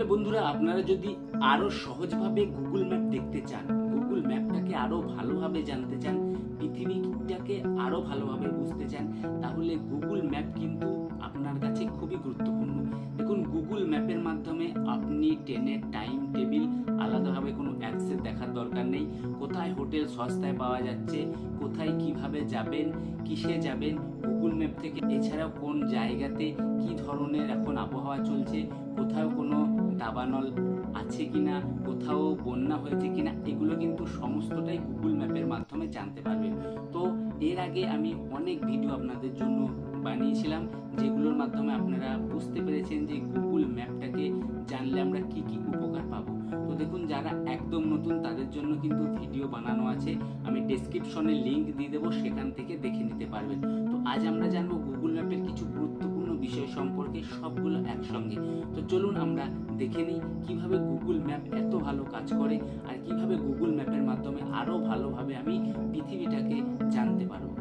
তাহলে বন্ধুরা আপনারা যদি আরও সহজভাবে গুগল ম্যাপ দেখতে চান গুগল ম্যাপটাকে আরও ভালোভাবে জানতে চান, পৃথিবীটাকে আরও ভালোভাবে বুঝতে চান, তাহলে গুগল ম্যাপ কিন্তু আপনার কাছে খুবই গুরুত্বপূর্ণ। দেখুন গুগল ম্যাপের মাধ্যমে আপনি ট্রেনের টাইম টেবিল আলাদাভাবে কোনো অ্যাপসে দেখার দরকার নেই। কোথায় হোটেল সস্তায় পাওয়া যাচ্ছে, কোথায় কীভাবে যাবেন, কিসে যাবেন গুগল ম্যাপ থেকে, এছাড়াও কোন জায়গাতে কি ধরনের এখন আবহাওয়া চলছে, কোথাও কোনো দাবানল আছে কিনা, কোথাও বন্যা হয়েছে কিনা, এগুলো কিন্তু সমস্তটাই গুগল ম্যাপের মাধ্যমে জানতে পারবেন তো এর আগে আমি অনেক ভিডিও আপনাদের জন্য বানিয়েছিলাম, যেগুলোর মাধ্যমে আপনারা বুঝতে পেরেছেন যে গুগল ম্যাপটাকে জানলে আমরা কি কি উপকার পাবো। তো দেখুন, যারা একদম নতুন, তাদের জন্য কিন্তু ভিডিও বানানো আছে। আমি ডেসক্রিপশনে লিংক দিয়ে দেবো, সেখান থেকে দেখে নিতে পারবেন। তো আজ আমরা জানব গুগল ম্যাপের কিছু বিষয় সম্পর্কে সবগুলো একসঙ্গে। তো চলুন আমরা দেখে নিই কীভাবে গুগল ম্যাপ এত ভালো কাজ করে আর কীভাবে গুগল ম্যাপের মাধ্যমে আরও ভালোভাবে আমি পৃথিবীটাকে জানতে পারব।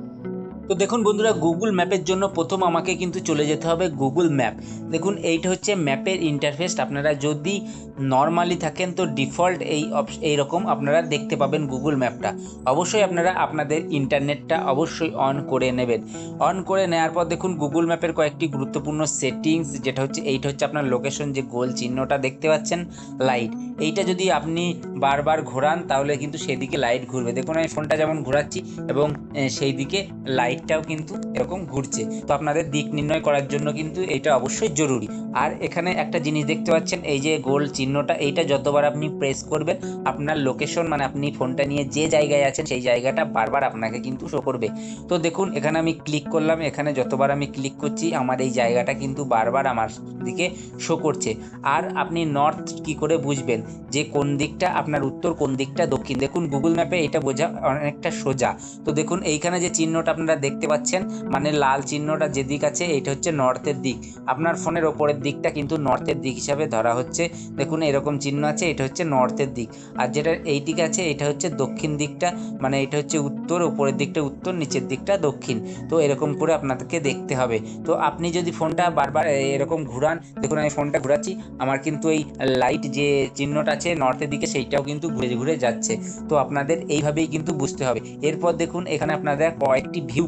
তো দেখুন বন্ধুরা গুগল ম্যাপের জন্য প্রথম আমাকে কিন্তু চলে যেতে হবে গুগল ম্যাপ দেখুন, এইটা হচ্ছে ম্যাপের ইন্টারফেস আপনারা যদি নর্মালি থাকেন, তো ডিফল্ট এই অপশ- এইরকম আপনারা দেখতে পাবেন গুগল ম্যাপটা অবশ্যই আপনারা আপনাদের ইন্টারনেটটা অবশ্যই অন করে নেবেন। অন করে নেওয়ার পর দেখুন গুগল ম্যাপের কয়েকটি গুরুত্বপূর্ণ সেটিংস যেটা হচ্ছে, এইটা হচ্ছে আপনার লোকেশন যে গোল চিহ্নটা দেখতে পাচ্ছেন লাইট এইটা যদি আপনি বারবার ঘোরান, তাহলে কিন্তু সেদিকে লাইট ঘুরবে। দেখুন, আমি ফোনটা যেমন ঘোরাচ্ছি, এবং সেই দিকে লাইটটাও কিন্তু এরকম ঘুরছে। তো আপনাদের দিক নির্ণয় করার জন্য কিন্তু এটা অবশ্যই জরুরি। আর এখানে একটা জিনিস দেখতে পাচ্ছেন, এই যে গোল চিহ্নটা, এইটা যতবার আপনি প্রেস করবেন, আপনার লোকেশন মানে আপনি ফোনটা নিয়ে যে জায়গায় আছেন, সেই জায়গাটা বারবার আপনাকে কিন্তু শো করবে। তো দেখুন, এখানে আমি ক্লিক করলাম, এখানে যতবার আমি ক্লিক করছি, আমার এই জায়গাটা কিন্তু বারবার আমার দিকে শো করছে। আর আপনি নর্থ কি করে বুঝবেন? যে কোন দিকটা আপনার উত্তর, কোন দিকটা দক্ষিণ? দেখুন গুগল ম্যাপে এটা বোঝা অনেকটা সোজা। তো দেখুন, এইখানে যে চিহ্নটা আপনারা দেখতে পাচ্ছেন? মানে লাল চিহ্নটা যেদিক আছে, এইটা হচ্ছে নর্থের দিক। আপনার ফোনের ওপরের দিকটা কিন্তু নর্থের দিক হিসাবে ধরা হচ্ছে। দেখুন, এরকম চিহ্ন আছে, এটা হচ্ছে নর্থের দিক। আর যেটা এই দিক আছে, এটা হচ্ছে দক্ষিণ দিকটা। মানে এটা হচ্ছে উত্তর, উপরের দিকটা উত্তর, নিচের দিকটা দক্ষিণ। তো এরকম করে আপনাদেরকে দেখতে হবে। তো আপনি যদি ফোনটা বারবার এরকম ঘুরান, দেখুন, আমি ফোনটা ঘুরাচ্ছি, আমার কিন্তু এই লাইট যে চিহ্নটা আছে নর্থের দিকে, সেইটাও কিন্তু ঘুরে ঘুরে যাচ্ছে। তো আপনাদের এইভাবেই কিন্তু বুঝতে হবে। এরপর দেখুন, এখানে আপনারা কয়েকটি ভিউ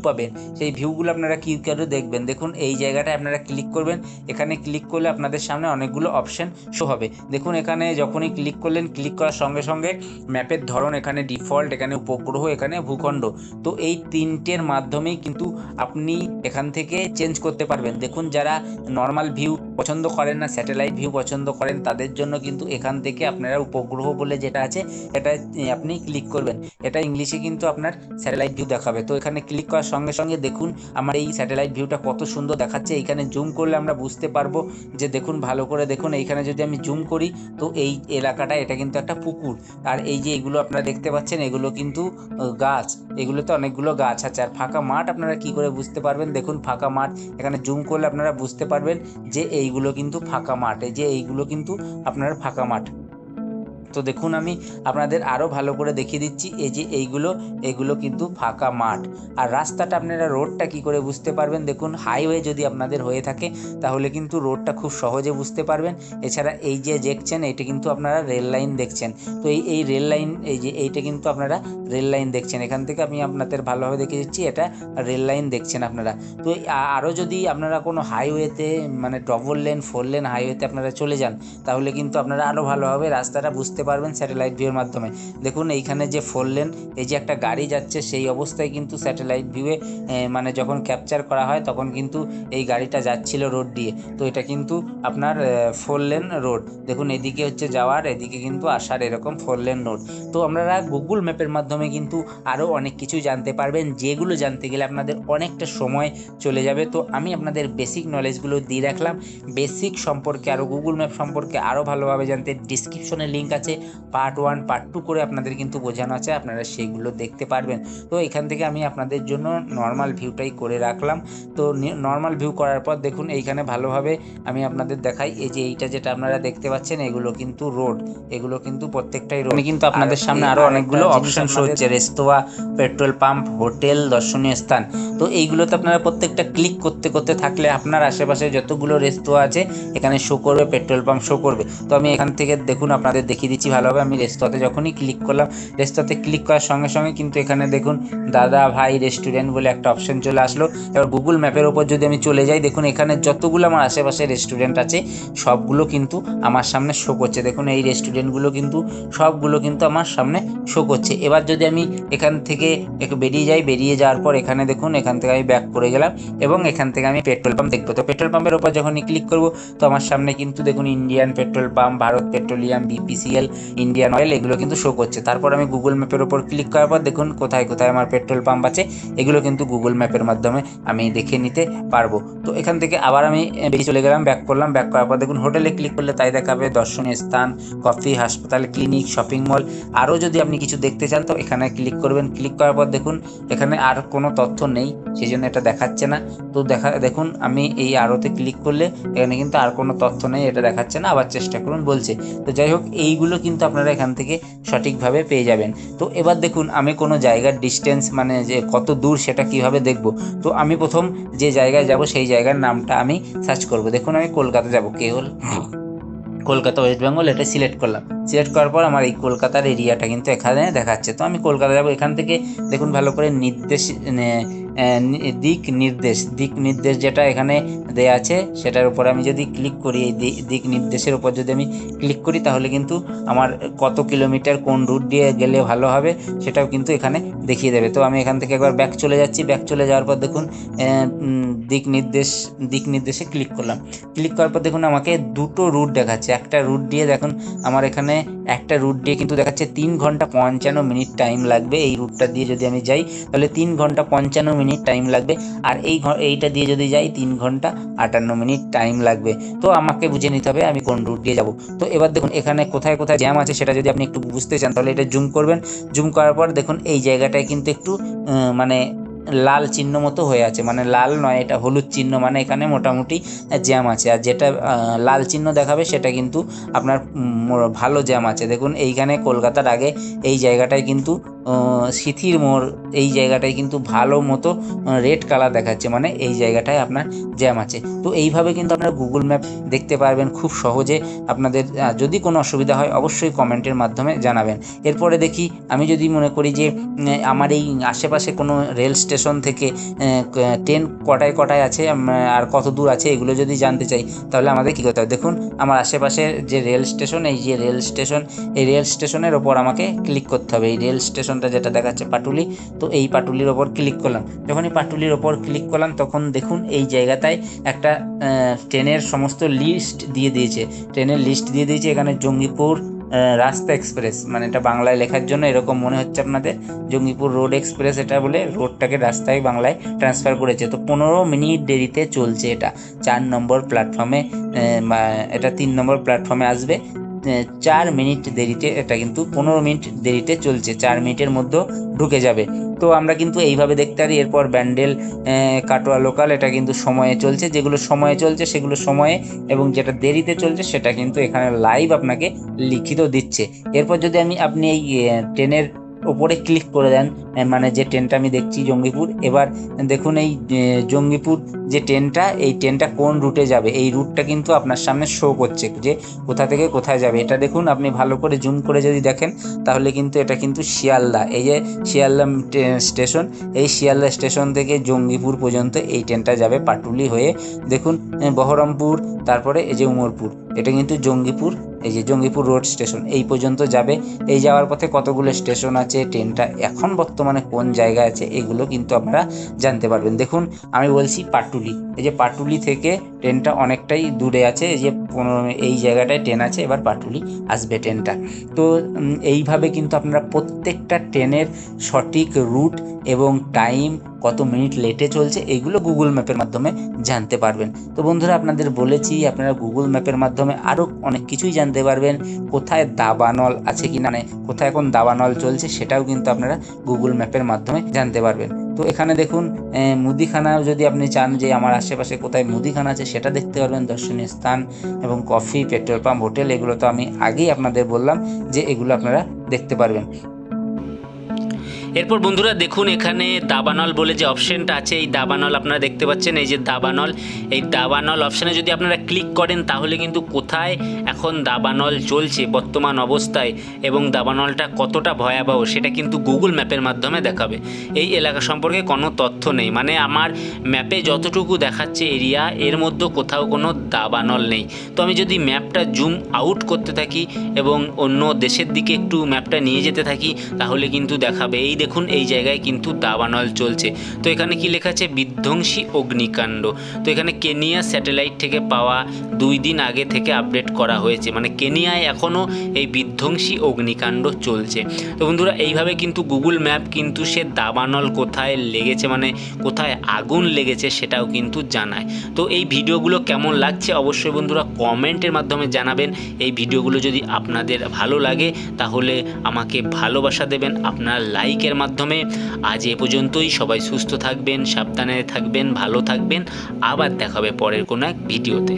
সেই ভিউগুলো আপনারা কী করে দেখবেন? দেখুন, এই জায়গাটায় আপনারা ক্লিক করবেন। এখানে ক্লিক করলে আপনাদের সামনে অনেকগুলো অপশন শো হবে। দেখুন, এখানে যখনই ক্লিক করলেন ক্লিক করার সঙ্গে সঙ্গে ম্যাপের ধরন এখানে ডিফল্ট এখানে উপগ্রহ, এখানে ভূখণ্ড। তো এই তিনটের মাধ্যমেই কিন্তু আপনি এখান থেকে চেঞ্জ করতে পারবেন। দেখুন, যারা নর্মাল ভিউ পছন্দ করেন না স্যাটেলাইট ভিউ পছন্দ করেন, তাদের জন্য কিন্তু এখান থেকে আপনারা উপগ্রহ বলে যেটা আছে এটা আপনি ক্লিক করবেন। এটা ইংলিশে কিন্তু আপনার স্যাটেলাইট ভিউ দেখাবে। তো এখানে ক্লিক করার সঙ্গে সঙ্গে দেখুন আমার এই স্যাটেলাইট ভিউটা কত সুন্দর দেখাচ্ছে। এইখানে জুম করলে আমরা বুঝতে পারব যে দেখুন, ভালো করে দেখুন এইখানে যদি আমি জুম করি, তো এই এলাকাটা, এটা কিন্তু একটা পুকুর। আর এই যে এগুলো আপনারা দেখতে পাচ্ছেন, এগুলো কিন্তু গাছ। এগুলোতে অনেকগুলো গাছ আছে। আর ফাঁকা মাঠ আপনারা কি করে বুঝতে পারবেন? দেখুন, ফাঁকা মাঠ। এখানে জুম করলে আপনারা বুঝতে পারবেন যে এইগুলো কিন্তু ফাঁকা মাঠ। এই যে এইগুলো কিন্তু আপনার ফাঁকা মাঠ। তো দেখুন আমি আপনাদের আরও ভালো করে দেখিয়ে দিচ্ছি, এই যে এইগুলো, এগুলো কিন্তু ফাঁকা মাঠ। আর রাস্তাটা আপনারা রোডটা কি করে বুঝতে পারবেন? দেখুন হাইওয়ে যদি আপনাদের হয়ে থাকে, তাহলে কিন্তু রোডটা খুব সহজে বুঝতে পারবেন। এছাড়া এই যে দেখছেন এটা কিন্তু আপনারা রেল লাইন দেখছেন। তো এই এই রেল লাইন এই যে এইটা কিন্তু আপনারা রেল লাইন দেখছেন। এখান থেকে আমি আপনাদের ভালোভাবে দেখিয়ে দিচ্ছি, এটা রেল লাইন দেখছেন আপনারা। তো আরও যদি আপনারা কোনো হাইওয়েতে মানে ডবল লেন ফোর লেন হাইওয়েতে আপনারা চলে যান, তাহলে কিন্তু আপনারা আরও ভালোভাবে রাস্তাটা বুঝতে পারবেন স্যাটেলাইট ভিউয়ের মাধ্যমে। দেখুন, এইখানে যে ফোর লেন এই যে একটা গাড়ি যাচ্ছে, সেই অবস্থায় কিন্তু স্যাটেলাইট ভিউয়ে মানে যখন ক্যাপচার করা হয়, তখন কিন্তু এই গাড়িটা যাচ্ছিল রোড দিয়ে। তো এটা কিন্তু আপনার ফোর লেন রোড দেখুন, এদিকে হচ্ছে যাওয়ার, এদিকে কিন্তু আসার এরকম ফোর লেন রোড তো আপনারা গুগল ম্যাপের মাধ্যমে কিন্তু আরও অনেক কিছু জানতে পারবেন, যেগুলো জানতে গেলে আপনাদের অনেকটা সময় চলে যাবে। তো আমি আপনাদের বেসিক নলেজগুলো দিয়ে রাখলাম। বেসিক সম্পর্কে আরও গুগল ম্যাপ সম্পর্কে আরও ভালোভাবে জানতে ডিসক্রিপশনে লিঙ্ক আছে। আছে। পার্ট ওয়ান পার্ট টু করে আপনাদের কিন্তু বোঝানো আছে আপনারা সেইগুলো দেখতে পারবেন। তো এখান থেকে আমি আপনাদের জন্য নর্মাল ভিউটাই করে রাখলাম। তো নর্মাল ভিউ করার পর দেখুন এইখানে ভালোভাবে আমি আপনাদের দেখাই এই যে এইটা যেটা আপনারা দেখতে পাচ্ছেন এগুলো কিন্তু রোড এগুলো কিন্তু প্রত্যেকটাই রোড কিন্তু আপনাদের সামনে আরও অনেকগুলো অপশন শো হচ্ছে রেস্তোরাঁ পেট্রোল পাম্প হোটেল দর্শনীয় স্থান। তো এইগুলোতে আপনারা প্রত্যেকটা ক্লিক করতে করতে থাকলে আপনার আশেপাশে যতগুলো রেস্তোরাঁ আছে এখানে শো করবে পেট্রোল পাম্প শো করবে। তো আমি এখান থেকে দেখুন আপনাদের দেখিয়ে দিচ্ছি। ভালোভাবে, আমি রেস্তোরাঁতে যখনই ক্লিক করলাম রেস্তোরাঁতে ক্লিক করার সঙ্গে সঙ্গে কিন্তু এখানে দেখুন, দাদা ভাই রেস্টুরেন্ট বলে একটা অপশন চলে আসলো। এবার গুগল ম্যাপের ওপর যদি আমি চলে যাই, দেখুন এখানে যতগুলো আমার আশেপাশে রেস্টুরেন্ট আছে, সবগুলো কিন্তু আমার সামনে শো করছে। দেখুন এই রেস্টুরেন্টগুলো কিন্তু, সবগুলো কিন্তু আমার সামনে শো করছে। এবার যদি আমি এখান থেকে একটু বেরিয়ে যাই, বেরিয়ে যাওয়ার পর এখানে দেখুন, এখান থেকে আমি ব্যাক করে গেলাম এবং এখান থেকে আমি পেট্রোল পাম্প দেখব তো পেট্রোল পাম্পের ওপর যখনই ক্লিক করব, তো আমার সামনে কিন্তু দেখুন Indian petrol pump Bharat petroleum BPCL Indian oil এগুলো কিন্তু শো করছে। তারপর আমি গুগল ম্যাপের ওপর ক্লিক করার পর দেখুন কোথায় কোথায় আমার পেট্রোল পাম্প আছে, এগুলো কিন্তু গুগল ম্যাপের মাধ্যমে আমি দেখে নিতে পারব। তো এখান থেকে আবার আমি বেরিয়ে চলে গেলাম ব্যাক করলাম ব্যাক করার পর দেখুন হোটেলে ক্লিক করলে তাই দেখাবে দর্শনীয় স্থান কফি হাসপাতাল ক্লিনিক শপিং মল আরও যদি আপনি কিছু দেখতে চান, তো এখানে ক্লিক করবেন। ক্লিক করার পর দেখুন, এখানে আর কোনো তথ্য নেই সেই জন্য এটা দেখাচ্ছে না। তো দেখা, দেখুন আমি এই আরোতে ক্লিক করলে, এখানে কিন্তু আর কোনো তথ্য নেই, এটা দেখাচ্ছে না, আবার চেষ্টা করুন বলছে। তো যাই হোক, এইগুলো কিন্তু আপনারা এখান থেকে সঠিকভাবে পেয়ে যাবেন। তো এবার দেখুন আমি কোনো জায়গার ডিস্টেন্স মানে যে কত দূর সেটা কীভাবে দেখব? তো আমি প্রথম যে জায়গায় যাব সেই জায়গার নামটা আমি সার্চ করব। দেখুন আমি কলকাতা যাব। কেবল কলকাতা ওয়েস্ট বেঙ্গল এটা সিলেক্ট করলাম। সিলেক্ট করার পর আমার এই কলকাতার এরিয়াটা কিন্তু এখানে দেখাচ্ছে। তো আমি কলকাতা যাব এখান থেকে। দেখুন ভালো করে নির্দেশ নে- আহ, নি- দিক নির্দেশ দিক নির্দেশ যেটা এখানে দেয়া আছে, সেটার উপর আমি যদি ক্লিক করি, এই দিক নির্দেশের উপর যদি আমি ক্লিক করি, তাহলে কিন্তু আমার কত কিলোমিটার কোন রুট দিয়ে গেলে ভালো হবে, সেটাও কিন্তু এখানে দেখিয়ে দেবে। তো আমি এখান থেকে একবার ব্যাক চলে যাচ্ছি। ব্যাক চলে যাওয়ার পর দেখুন দিক নির্দেশ, দিক নির্দেশে ক্লিক করলাম। ক্লিক করার পর দেখুন, আমাকে দুটো রুট দেখাচ্ছে। একটা রুট দিয়ে দেখুন, আমার এখানে একটা রুট দিয়ে কিন্তু দেখাচ্ছে তিন ঘণ্টা পঞ্চান্ন মিনিট টাইম লাগবে এই রুটটা দিয়ে যদি আমি যাই, তাহলে তিন ঘণ্টা পঞ্চান্ন মিনিট টাইম লাগবে। আর এই এইটা দিয়ে যদি যাই, তিন ঘণ্টা আটান্ন মিনিট টাইম লাগবে। তো আমাকে বুঝে নিতে হবে আমি কোন রুট দিয়ে যাব। তো এবার দেখুন, এখানে কোথায় কোথায় জ্যাম আছে সেটা যদি আপনি একটু বুঝতে চান, তাহলে এটা জুম করবেন। জুম করার পর দেখুন, এই জায়গাটায় কিন্তু একটু মানে লাল চিহ্ন মতো হয়ে আছে মানে লাল নয়, এটা হলুদ চিহ্ন মানে এখানে মোটামুটি জ্যাম আছে। আর যেটা লাল চিহ্ন দেখাবে সেটা কিন্তু আপনার ভালো জ্যাম আছে। দেখুন, এইখানে কলকাতার আগে এই জায়গাটায় কিন্তু সিথির মোড়, এই জায়গাটায় কিন্তু ভালো মতো রেড কালার দেখাচ্ছে মানে এই জায়গাটায় আপনার জ্যাম আছে। তো এইভাবে কিন্তু আপনারা গুগল ম্যাপ দেখতে পারবেন খুব সহজে আপনাদের যদি কোনো অসুবিধা হয় অবশ্যই কমেন্টের মাধ্যমে জানাবেন। এরপরে দেখি, আমি যদি মনে করি যে আমার এই আশেপাশে কোনো রেল স্টেশন থেকে ট্রেন কটায় কটায় আছে আর কত দূর আছে, এগুলো যদি জানতে চাই, তাহলে আমাদের কী করতে হবে? দেখুন, আমার আশেপাশে যে রেল স্টেশন, এই যে রেল স্টেশন, এই রেল স্টেশনের ওপর আমাকে ক্লিক করতে হবে। এই রেল স্টেশনটা যেটা দেখাচ্ছে পাটুলি, তো এই পাটুলির ওপর ক্লিক করলাম। যখন এই পাটুলির ওপর ক্লিক করলাম, তখন দেখুন, এই জায়গাটায় একটা ট্রেনের সমস্ত লিস্ট দিয়ে দিয়েছে। ট্রেনের লিস্ট দিয়ে দিয়েছে, এখানে জঙ্গিপুর রাস্তা এক্সপ্রেস মানে এটা বাংলায় লেখার জন্য এরকম মনে হচ্ছে আপনাদের। জঙ্গিপুর রোড এক্সপ্রেস এটা বলে রোডটাকে রাস্তায় বাংলায় ট্রান্সফার করেছে। তো পনেরো মিনিট দেরিতে চলছে এটা। চার নম্বর প্ল্যাটফর্মে এটা তিন নম্বর প্ল্যাটফর্মে আসবে। চার মিনিট দেরিতে, এটা কিন্তু পনেরো মিনিট দেরিতে চলছে, চার মিনিটের মধ্যে ঢুকে যাবে। তো আমরা কিন্তু এইভাবে দেখতে পারি, এরপর ব্যান্ডেল কাটোয়া লোকাল, এটা কিন্তু সময়ে চলছে, যেগুলো সময়ে চলছে সেগুলো সময়ে, এবং যেটা দেরিতে চলছে সেটা কিন্তু এখানে লাইভ আপনাকে লিখিত দিচ্ছে। এরপর যদি আমি, আপনি এই ট্রেনের ওপরে ক্লিক করে দেন মানে যে ট্রেনটা আমি দেখছি জঙ্গিপুর, এবার দেখুন এই জঙ্গিপুর যে ট্রেনটা এই ট্রেনটা কোন রুটে যাবে? এই রুটটা কিন্তু আপনার সামনে শো করছে যে কোথা থেকে কোথায় যাবে। এটা দেখুন, আপনি ভালো করে জুম করে যদি দেখেন, তাহলে কিন্তু এটা কিন্তু শিয়ালদা, এই যে শিয়ালদা স্টেশন, এই শিয়ালদা স্টেশন থেকে জঙ্গিপুর পর্যন্ত এই ট্রেনটা যাবে পাটুলি হয়ে। দেখুন বহরমপুর, তারপরে এই যে উমরপুর, এটা কিন্তু জঙ্গিপুর এই যে জঙ্গিপুর রোড স্টেশন, এই পর্যন্ত যাবে। এই যাওয়ার পথে কতগুলো স্টেশন আছে, ট্রেনটা এখন বর্তমানে কোন জায়গায় আছে, এগুলো কিন্তু আপনারা জানতে পারবেন। দেখুন, আমি বলছি পাটুলি। এই যে পাটুলি থেকে ট্রেনটা অনেকটাই দূরে আছে, এই যে এই জায়গাটায় ট্রেন আছে, এবার পাটুলি আসবে ট্রেনটা। তো এইভাবে কিন্তু আপনারা প্রত্যেকটা ট্রেনের সঠিক রুট এবং টাইম কত মিনিট লেটে চলছে, এইগুলো গুগল ম্যাপের মাধ্যমে জানতে পারবেন। তো বন্ধুরা, আপনাদের বলেছি, আপনারা গুগল ম্যাপের মাধ্যমে আরও অনেক কিছুই জানতে পারবেন, কোথায় দাবানল আছে কি না মানে কোথায় এখন দাবানল চলছে, সেটাও কিন্তু আপনারা গুগল ম্যাপের মাধ্যমে জানতে পারবেন। তো এখানে দেখুন মুদিখানা যদি আপনি চান যে আমার আশেপাশে কোথায় মুদিখানা আছে, সেটা দেখতে পারবেন, দর্শনীয় স্থান এবং কফি, পেট্রোল পাম্প, হোটেল, এগুলো তো আমি আগেই আপনাদের বললাম যে এগুলো আপনারা দেখতে পারবেন। এরপর বন্ধুরা দেখুন এখানে দাবানল বলে যে অপশনটা আছে, এই দাবানল আপনারা দেখতে পাচ্ছেন, এই যে দাবানল, এই দাবানল অপশানে যদি আপনারা ক্লিক করেন তাহলে কিন্তু কোথায় এখন দাবানল চলছে, বর্তমান অবস্থায়, এবং দাবানলটা কতটা ভয়াবহ সেটা কিন্তু গুগল ম্যাপের মাধ্যমে দেখাবে। এই এলাকা সম্পর্কে কোনো তথ্য নেই মানে আমার ম্যাপে যতটুকু দেখাচ্ছে এরিয়া, এর মধ্যে কোথাও কোনো দাবানল নেই। তো আমি যদি ম্যাপটা জুম আউট করতে থাকি এবং অন্য দেশের দিকে একটু ম্যাপটা নিয়ে যেতে থাকি, তাহলে কিন্তু দেখাবে। এই দেখুন, এই জায়গায় কিন্তু দাবানল চলছে। তো এখানে কি লেখা আছে? বিধ্বংসী অগ্নিকাণ্ড। তো এখানে কেনিয়া স্যাটেলাইট থেকে পাওয়া দুই দিন আগে থেকে আপডেট করা হয়েছে। মানে কেনিয়ায় এখনও এই বিধ্বংসী অগ্নিকাণ্ড চলছে। তো বন্ধুরা, এইভাবে কিন্তু গুগল ম্যাপ কিন্তু সে দাবানল কোথায় লেগেছে মানে কোথায় আগুন লেগেছে সেটাও কিন্তু জানায়। তো এই ভিডিওগুলো কেমন লাগছে অবশ্যই বন্ধুরা কমেন্টের মাধ্যমে জানাবেন। এই ভিডিওগুলো যদি আপনাদের ভালো লাগে, তাহলে আমাকে ভালোবাসা দেবেন, আপনার লাইকের মাধ্যমে আজ এ পর্যন্তই। সবাই সুস্থ থাকবেন, সাবধানে থাকবেন, ভালো থাকবেন। আবার দেখাবে পরের কোনো এক ভিডিওতে।